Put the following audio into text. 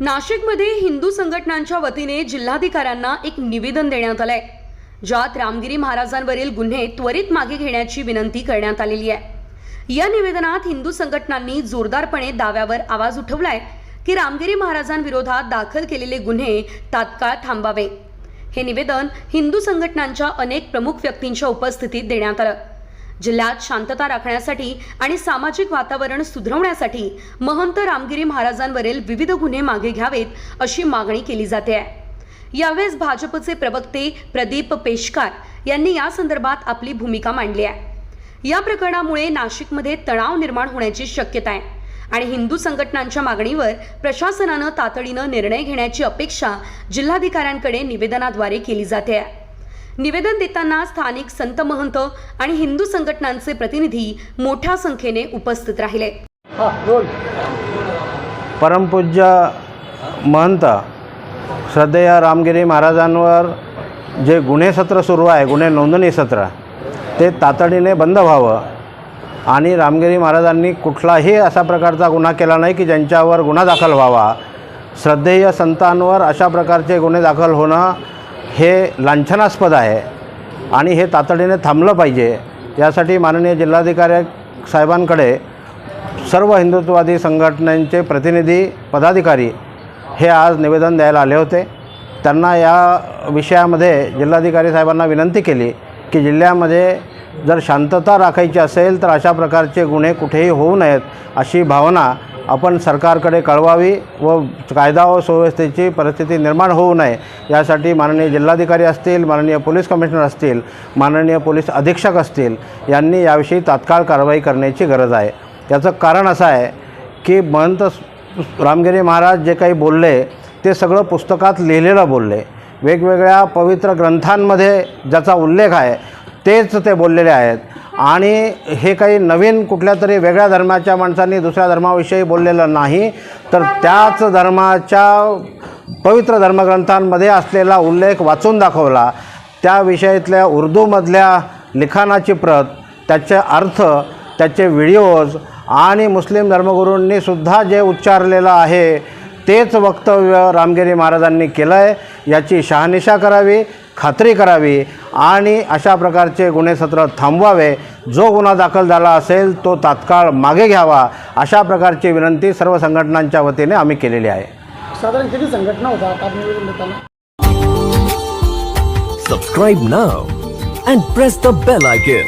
नाशिकमध्ये हिंदू संघटनांच्या वतीने जिल्हाधिकाऱ्यांना एक निवेदन देण्यात आलंय ज्यात रामगिरी महाराजांवरील गुन्हे त्वरित मागे घेण्याची विनंती करण्यात आलेली आहे. या निवेदनात हिंदू संघटनांनी जोरदारपणे दाव्यावर आवाज उठवलाय की रामगिरी महाराजांविरोधात दाखल केलेले गुन्हे तात्काळ थांबावे. हे निवेदन हिंदू संघटनांच्या अनेक प्रमुख व्यक्तींच्या उपस्थितीत देण्यात आलं. जिल्ह्यात शांतता राखण्यासाठी आणि सामाजिक वातावरण सुधारवण्यासाठी महंत रामगिरी महाराजांवरील विविध गुन्हे मागे घ्यावेत अशी मागणी केली जाते. आहे यावेळेस भाजपचे प्रवक्ते प्रदीप पेशकार यांनी या संदर्भात आपली भूमिका मांडली आहे. या प्रकरणामुळे नाशिकमध्ये तणाव निर्माण होण्याची शक्यता आहे आणि हिंदू संघटनांच्या मागणीवर प्रशासनानं तातडीनं निर्णय घेण्याची अपेक्षा जिल्हाधिकाऱ्यांकडे निवेदनाद्वारे केली जाते. आहे निवेदन देताना स्थानिक संत महंत आणि हिंदू संघटनांचे प्रतिनिधी मोठ्या संख्येने उपस्थित राहिले. परमपूज्य महंत श्रद्धेय रामगिरी महाराजांवर जे गुन्हे सत्र सुरू आहे गुन्हे नोंदणी सत्र ते तातडीने बंद व्हावं आणि रामगिरी महाराजांनी कुठलाही असा प्रकारचा गुन्हा केला नाही की ज्यांच्यावर गुन्हा दाखल व्हावा. श्रद्धेय संतांवर अशा प्रकारचे गुन्हे दाखल होणं हे लांछनास्पद आहे आणि हे तातडीने थांबलं पाहिजे. यासाठी माननीय जिल्हाधिकारी साहेबांकडे सर्व हिंदुत्ववादी संघटनांचे प्रतिनिधी पदाधिकारी हे आज निवेदन द्यायला आले होते. त्यांना या विषयामध्ये जिल्हाधिकारी साहेबांना विनंती केली की जिल्ह्यामध्ये जर शांतता राखायची असेल तर अशा प्रकारचे गुन्हे कुठेही होऊ नयेत अशी भावना आपण सरकारकडे कळवावी व कायदा व सुव्यवस्थेची परिस्थिती निर्माण होऊ नये यासाठी माननीय जिल्हाधिकारी असतील माननीय पोलीस कमिशनर असतील माननीय पोलीस अधीक्षक असतील यांनी याविषयी तात्काळ कारवाई करण्याची गरज आहे. त्याचं कारण असं आहे की महंत रामगिरी महाराज जे काही बोलले ते सगळं पुस्तकात लिहिलेलं बोलले. वेगवेगळ्या पवित्र ग्रंथांमध्ये ज्याचा उल्लेख आहे तेच ते बोललेले आहेत. आणि हे काही नवीन कुठल्या तरी वेगळ्या धर्माच्या माणसांनी दुसऱ्या धर्माविषयी बोललेलं नाही तर त्याच धर्माच्या पवित्र धर्मग्रंथांमध्ये असलेला उल्लेख वाचून दाखवला. त्या विषयातल्या उर्दूमधल्या लिखाणाची प्रत त्याचे अर्थ त्याचे व्हिडिओज आणि मुस्लिम धर्मगुरूंनी सुद्धा जे उच्चारलेलं आहे तेच वक्तव्य रामगिरी महाराजांनी केलं आहे याची शहानिशा करावी. खात्री करावी आणि अशा प्रकारचे गुन्हे सत्र थांबवावे. जो गुन्हा दाखल झाला असेल तो तात्काळ मागे घ्यावा. अशा प्रकारची विनंती सर्व संघटनांच्या वतीने आम्ही केलेली आहे. साधारण किती संघटना होता आता निवेदन देताना Subscribe now and press the bell icon.